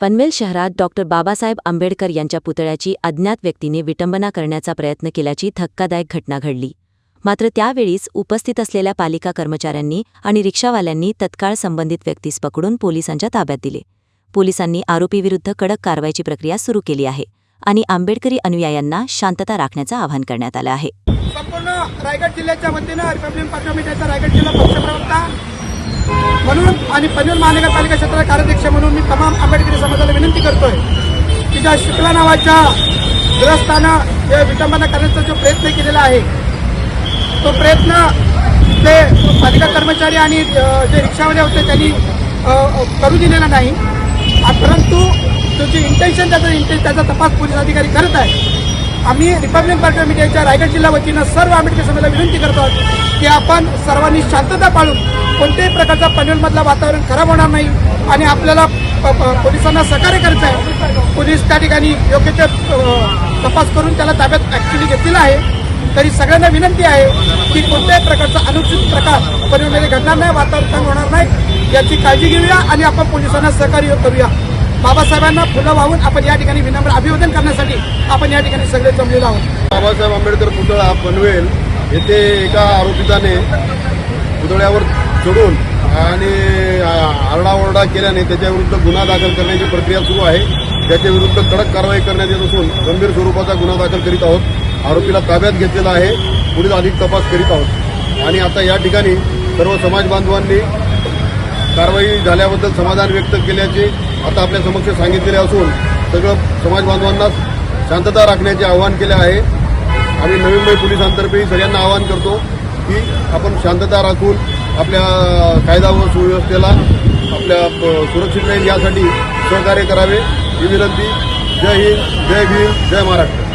पनवेल शहरात डॉक्टर बाबासाहेब आंबेडकर यांच्या पुतळ्याची अज्ञात व्यक्तीने विटंबना करण्याचा प्रयत्न केल्याची धक्कादायक घटना घडली. मात्र त्यावेळीच उपस्थित असलेल्या पालिका कर्मचाऱ्यांनी आणि रिक्षावाल्यांनी तत्काळ संबंधित व्यक्तीस पकडून पोलिसांच्या ताब्यात दिले. पोलिसांनी आरोपीविरुद्ध कडक कारवाईची प्रक्रिया सुरू केली आहे आणि आंबेडकरी अनुयायांना शांतता राखण्याचं आवाहन करण्यात आलं आहे. संपूर्ण रायगड जिल्ह्याच्या वतीनं रिपब्लिकन पक्ष रायगड जिल्हा म्हणून आणि पनवेल महानगरपालिका क्षेत्रात कार्याध्यक्ष म्हणून मी तमाम आंबेडकरी समाजाला विनंती करतोय की ज्या शुक्ला नावाच्या ग्रस्तानं जे विटंबना करण्याचा जो प्रयत्न केलेला आहे तो प्रयत्न ते पालिका कर्मचारी आणि जे रिक्षावाले होते त्यांनी करू दिलेला नाही. परंतु तो जे इंटेन्शन त्याचा इंटेन त्याचा तपास पोलीस अधिकारी करत आहे आम्ही रिपब्लिकन पार्टी मीडियाच्या रायगड जिल्हा वतीनं सर्व आंबेडकर समाजाला विनंती करतो आहोत की आपण सर्वांनी शांतता पाळून कोणत्याही प्रकारचा पनवेलमधला वातावरण खराब होणार नाही आणि आपल्याला प- प- पोलिसांना सहकार्य करायचं आहे. पोलीस त्या ठिकाणी योग्य ते तपास करून त्याला ताब्यात ॲक्च्युली घेतलेला आहे. तरी सगळ्यांना विनंती आहे की कोणत्याही प्रकारचा अनुचित प्रकार पनवेलमध्ये घडणार नाही वातावरण होणार नाही याची काळजी घेऊया आणि आपण पोलिसांना सहकार्य करूया. बाबासाहेबांना फुलं वाहून आपण या ठिकाणी विनम्र अभिवादन करण्यासाठी आपण या ठिकाणी सगळे जमलेलो आहोत. बाबासाहेब आंबेडकर पुतळा पनवेल येथे एका आरोपिताने पुतळ्यावर चढून आणि आरडाओरडा केल्याने त्याच्याविरुद्ध गुन्हा दाखल करण्याची प्रक्रिया सुरू आहे. त्याच्या विरुद्ध कडक कारवाई करण्यात येत असून गंभीर स्वरूपाचा गुन्हा दाखल करीत आहोत. आरोपीला ताब्यात घेतलेला आहे. पुढील अधिक तपास करीत आहोत. आणि आता या ठिकाणी सर्व समाज बांधवांनी कारवाई झाल्याबद्दल समाधान व्यक्त केल्याचे आता आपल्या समक्ष सांगितलेले असून सगळं समाज बांधवांना शांतता राखण्याचे आवाहन केले आहे. आम्ही नवी मुंबई पोलिसांतर्फे सगळ्यांना आवाहन करतो की आपण शांतता राखून आपल्या कायदा व सुव्यवस्थेला आपल्या सुरक्षित राहील यासाठी सहकार्य करावे. ही विनंती. जय हिंद जय भीम जय महाराष्ट्र.